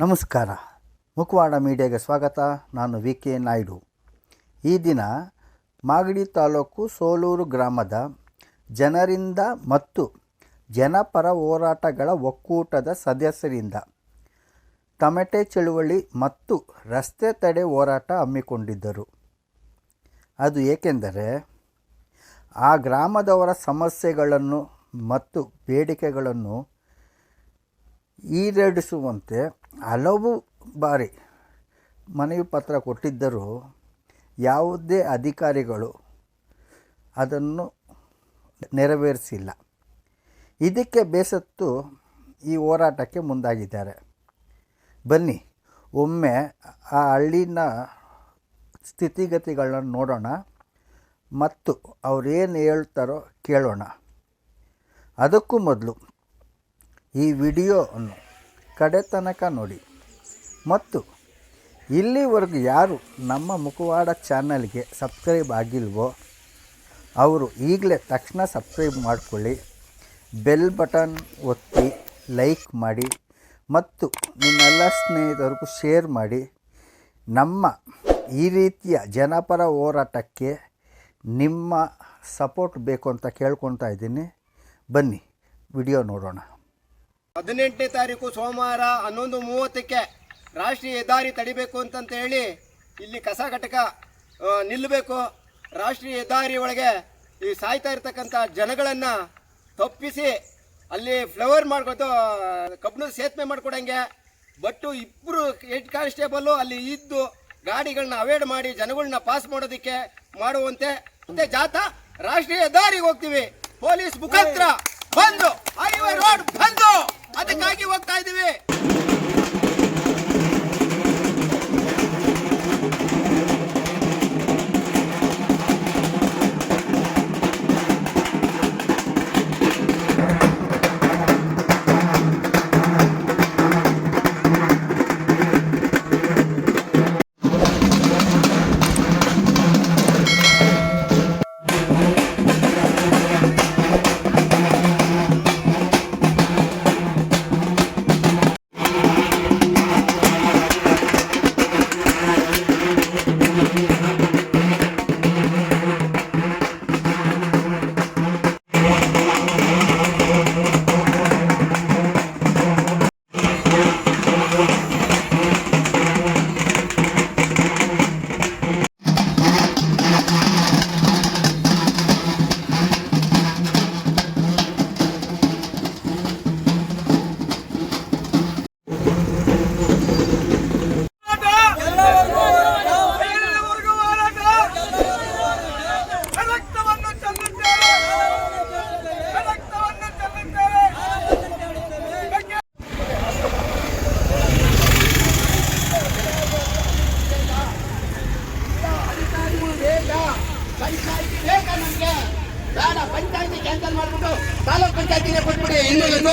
ನಮಸ್ಕಾರ. ಮುಖವಾಡ ಮೀಡಿಯಾಗೆ ಸ್ವಾಗತ. ನಾನು ವಿ ಕೆ ನಾಯ್ಡು. ಈ ದಿನ ಮಾಗಡಿ ತಾಲೂಕು ಸೋಲೂರು ಗ್ರಾಮದ ಜನರಿಂದ ಮತ್ತು ಜನಪರ ಹೋರಾಟಗಳ ಒಕ್ಕೂಟದ ಸದಸ್ಯರಿಂದ ತಮಟೆ ಚಳುವಳಿ ಮತ್ತು ರಸ್ತೆ ತಡೆ ಹೋರಾಟ ಹಮ್ಮಿಕೊಂಡಿದ್ದರು. ಅದು ಏಕೆಂದರೆ ಆ ಗ್ರಾಮದವರ ಸಮಸ್ಯೆಗಳನ್ನು ಮತ್ತು ಬೇಡಿಕೆಗಳನ್ನು ಈಡೇರಿಸುವಂತೆ ಹಲವು ಬಾರಿ ಮನವಿ ಪತ್ರ ಕೊಟ್ಟಿದ್ದರೂ ಯಾವುದೇ ಅಧಿಕಾರಿಗಳು ಅದನ್ನು ನೆರವೇರಿಸಿಲ್ಲ. ಇದಕ್ಕೆ ಬೇಸತ್ತು ಈ ಹೋರಾಟಕ್ಕೆ ಮುಂದಾಗಿದ್ದಾರೆ. ಬನ್ನಿ, ಒಮ್ಮೆ ಆ ಹಳ್ಳಿನ ಸ್ಥಿತಿಗತಿಗಳನ್ನು ನೋಡೋಣ ಮತ್ತು ಅವರೇನು ಹೇಳ್ತಾರೋ ಕೇಳೋಣ. ಅದಕ್ಕೂ ಮೊದಲು ಈ ವಿಡಿಯೋವನ್ನು ಕಡೆ ತನಕ ನೋಡಿ. ಮತ್ತು ಇಲ್ಲಿವರೆಗೂ ಯಾರು ನಮ್ಮ ಮುಖವಾಡ ಚಾನಲ್ಗೆ ಸಬ್ಸ್ಕ್ರೈಬ್ ಆಗಿಲ್ವೋ, ಅವರು ಈಗಲೇ ತಕ್ಷಣ ಸಬ್ಸ್ಕ್ರೈಬ್ ಮಾಡಿಕೊಳ್ಳಿ. ಬೆಲ್ ಬಟನ್ ಒತ್ತಿ ಲೈಕ್ ಮಾಡಿ ಮತ್ತು ನಿಮ್ಮೆಲ್ಲ ಸ್ನೇಹಿತರಿಗೂ ಶೇರ್ ಮಾಡಿ. ನಮ್ಮ ಈ ರೀತಿಯ ಜನಪರ ಹೋರಾಟಕ್ಕೆ ನಿಮ್ಮ ಸಪೋರ್ಟ್ ಬೇಕು ಅಂತ ಕೇಳ್ಕೊತಾ ಇದ್ದೀನಿ. ಬನ್ನಿ, ವಿಡಿಯೋ ನೋಡೋಣ. ಹದಿನೆಂಟನೇ ತಾರೀಕು ಸೋಮವಾರ ಹನ್ನೊಂದು ಮೂವತ್ತಕ್ಕೆ ರಾಷ್ಟ್ರೀಯ ಹೆದ್ದಾರಿ ತಡಿಬೇಕು ಅಂತಂತ ಹೇಳಿ ಇಲ್ಲಿ ಕಸ ಘಟಕ ನಿಲ್ಲಬೇಕು ರಾಷ್ಟ್ರೀಯ ಹೆದ್ದಾರಿ ಒಳಗೆ ಈ ಸಾಯ್ತಾ ಇರ್ತಕ್ಕಂಥ ಜನಗಳನ್ನು ತಪ್ಪಿಸಿ ಅಲ್ಲಿ ಫ್ಲವರ್ ಮಾಡ್ಕೊತು ಕಬ್ಬಣದ ಸೇತುವೆ ಮಾಡ್ಕೊಡಂಗೆ. ಬಟ್ಟು ಇಬ್ಬರು ಹೆಡ್ ಕಾನ್ಸ್ಟೇಬಲ್ಲು ಅಲ್ಲಿ ಇದ್ದು ಗಾಡಿಗಳನ್ನ ಅವಾಯ್ಡ್ ಮಾಡಿ ಜನಗಳನ್ನ ಪಾಸ್ ಮಾಡೋದಕ್ಕೆ ಮಾಡುವಂತೆ. ಮತ್ತೆ ಜಾಥಾ, ರಾಷ್ಟ್ರೀಯ ಹೆದ್ದಾರಿಗೆ ಹೋಗ್ತೀವಿ. ಪೊಲೀಸ್ ಮುಖಾಂತರ ಬಂದು.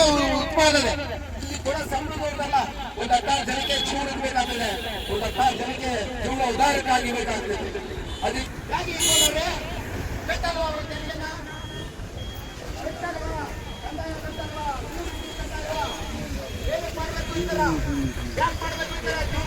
ಇನ್ನೂ ಉತ್ಪಾದನೆ. ಇಲ್ಲಿ ಕೂಡ ಸಂಬಂಧವಿಲ್ಲ ಒಂದು ಹತ್ತಾರು ಜನಕ್ಕೆ ಚೂಡಿರ್ಬೇಕಾಗ್ತದೆ ಒಂದು ಹತ್ತಾರು ಜನಕ್ಕೆ ಜೀವನ ಅದಕ್ಕಾಗಿ ಮಾಡ್ಬೇಕು ಈ ಥರ? ಯಾಕ್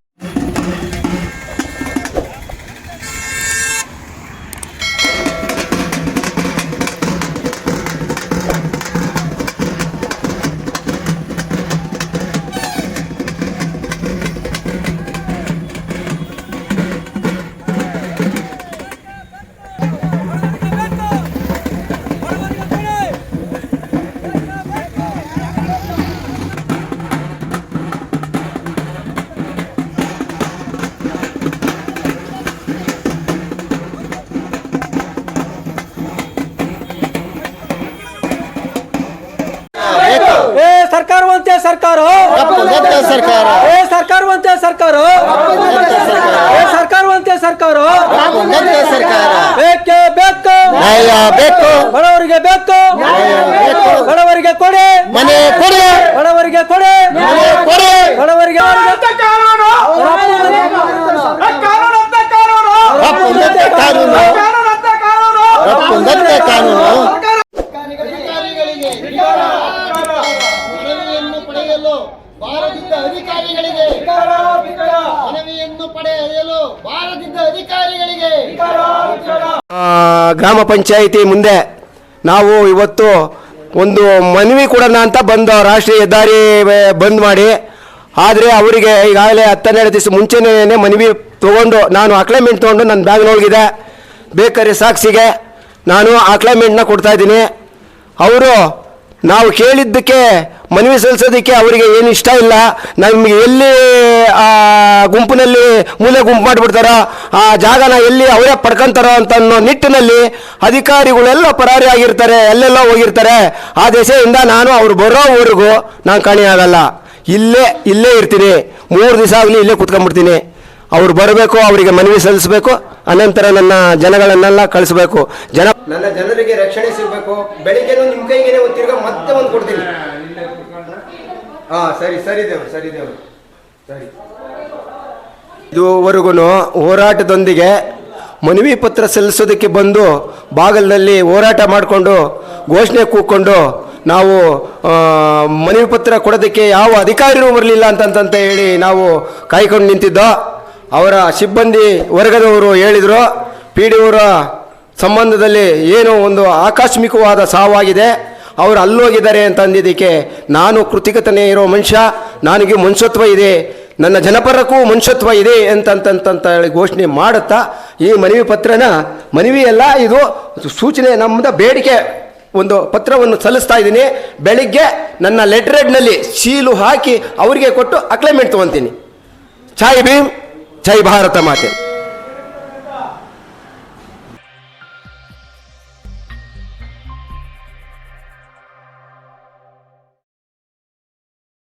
ಸರ್ಕಾರ ಸರ್ಕಾರ. ಬೇಕೇ ಬೇಕು. ನ್ಯಾಯ ಬೇಕು. ಬಡವರಿಗೆ ಬೇಕು. ಬಡವರಿಗೆ ಕೊಡಿ. ಮನೆ ಕೊಡಿ. ಬಡವರಿಗೆ ಕೊಡಿ. ಕೊಡಿ. ಬಡವರಿಗೆ ಕಾನೂನು. ಕಾನೂನು ಕಾನೂನು ಕಾನೂನು. ಅಧಿಕಾರಿಗಳಿಗೆ ಗ್ರಾಮ ಪಂಚಾಯಿತಿ ಮುಂದೆ ನಾವು ಇವತ್ತು ಒಂದು ಮನವಿ ಕೊಡೋಣ ಅಂತ ಬಂದು ರಾಷ್ಟ್ರೀಯ ಹೆದ್ದಾರಿ ಬಂದ್ ಮಾಡಿ. ಆದರೆ ಅವರಿಗೆ ಈಗಾಗಲೇ ಹತ್ತನ್ನೆರಡು ದಿವಸ ಮುಂಚೆನೇ ಮನವಿ ತೊಗೊಂಡು ನಾನು ಅಕ್ಲೈಮೆಂಟ್ ತೊಗೊಂಡು ನನ್ನ ಬ್ಯಾಗ್ನೊಳಗಿದೆ. ಬೇಕಾದ್ರೆ ಸಾಕ್ಷಿಗೆ ನಾನು ಅಕ್ಲೈಮೆಂಟ್ನ ಕೊಡ್ತಾ ಇದ್ದೀನಿ. ಅವರು ನಾವು ಕೇಳಿದ್ದಕ್ಕೆ ಮನವಿ ಸಲ್ಲಿಸೋದಕ್ಕೆ ಅವರಿಗೆ ಏನು ಇಷ್ಟ ಇಲ್ಲ. ನಮಗೆ ಎಲ್ಲಿ, ಆ, ಗುಂಪಿನಲ್ಲಿ ಮೂಲೆ ಗುಂಪು ಮಾಡಿಬಿಡ್ತಾರೋ, ಆ ಜಾಗನ ಎಲ್ಲಿ ಅವರೇ ಪಡ್ಕೊಂತಾರೋ ಅಂತ ಅನ್ನೋ ನಿಟ್ಟಿನಲ್ಲಿ ಅಧಿಕಾರಿಗಳೆಲ್ಲ ಪರಾರಿ ಆಗಿರ್ತಾರೆ ಎಲ್ಲೆಲ್ಲೋ ಹೋಗಿರ್ತಾರೆ. ಆ ದೆಸೆಯಿಂದ ನಾನು ಅವ್ರು ಬರೋವರೆಗೂ ನಾನು ಕಾಣಿಯಾಗಲ್ಲ ಇಲ್ಲೇ ಇಲ್ಲೇ ಇರ್ತೀನಿ. ಮೂರು ದಿವಸ ಆಗಲಿ ಇಲ್ಲೇ ಕುತ್ಕೊಂಡ್ಬಿಡ್ತೀನಿ. ಅವ್ರು ಬರಬೇಕು, ಅವರಿಗೆ ಮನವಿ ಸಲ್ಲಿಸಬೇಕು, ಅನಂತರ ನನ್ನ ಜನಗಳನ್ನೆಲ್ಲ ಕಳಿಸಬೇಕು. ಜನ ನನ್ನ ಜನರಿಗೆ ರಕ್ಷಣೆ ಸಿಗಬೇಕು. ಬೆಳಿಗ್ಗೆ ನಿಮ್ಮ ಕೈಗೆ ತಿರ್ಗ ಮತ್ತೆ ಒಂದು ಕೊಡ್ತೀನಿ. ಹಾಂ ಸರಿ ಸರಿ ದೇವ್ರು ಸರಿ ದೇವ್ರು. ಸರಿ. ಇದುವರೆಗೂ ಹೋರಾಟದೊಂದಿಗೆ ಮನವಿ ಪತ್ರ ಸಲ್ಲಿಸೋದಕ್ಕೆ ಬಂದು ಬಾಗಲಿನಲ್ಲಿ ಹೋರಾಟ ಮಾಡಿಕೊಂಡು ಘೋಷಣೆ ಕೂಕೊಂಡು ನಾವು ಮನವಿ ಪತ್ರ ಕೊಡೋದಕ್ಕೆ ಯಾವ ಅಧಿಕಾರಿನೂ ಬರಲಿಲ್ಲ ಅಂತಂತ ಹೇಳಿ ನಾವು ಕಾಯ್ಕೊಂಡು ನಿಂತಿದ್ದೋ ಅವರ ಸಿಬ್ಬಂದಿ ವರ್ಗದವರು ಹೇಳಿದರು, ಪಿ ಡಿ ಅವರ ಸಂಬಂಧದಲ್ಲಿ ಏನೋ ಒಂದು ಆಕಸ್ಮಿಕವಾದ ಸಾವಾಗಿದೆ, ಅವರು ಅಲ್ಲೋಗಿದ್ದಾರೆ ಅಂತ ಅಂದಿದ್ದಕ್ಕೆ ನಾನು ಕೃತಿಕತನೇ ಇರೋ ಮನುಷ್ಯ, ನನಗೆ ಮನುಷ್ಯತ್ವ ಇದೆ, ನನ್ನ ಜನಪರಕ್ಕೂ ಮನುಷ್ಯತ್ವ ಇದೆ ಅಂತಂತಂತ ಹೇಳಿ ಘೋಷಣೆ ಮಾಡುತ್ತಾ ಈ ಮನವಿ ಪತ್ರನ, ಮನವಿ ಅಲ್ಲ ಇದು ಸೂಚನೆ ನಮ್ಮದ ಬೇಡಿಕೆ ಒಂದು ಪತ್ರವನ್ನು ಸಲ್ಲಿಸ್ತಾ ಇದ್ದೀನಿ, ಬೆಳಿಗ್ಗೆ ನನ್ನ ಲೆಟ್ರೆಡ್ನಲ್ಲಿ ಸೀಲು ಹಾಕಿ ಅವರಿಗೆ ಕೊಟ್ಟು ಅಕ್ಲೈಮೆಂಟ್ ತೊಗೊತೀನಿ. ಚಾಯ್ ಭೀಮ್. ಜೈ ಭಾರತ ಮಾತೆ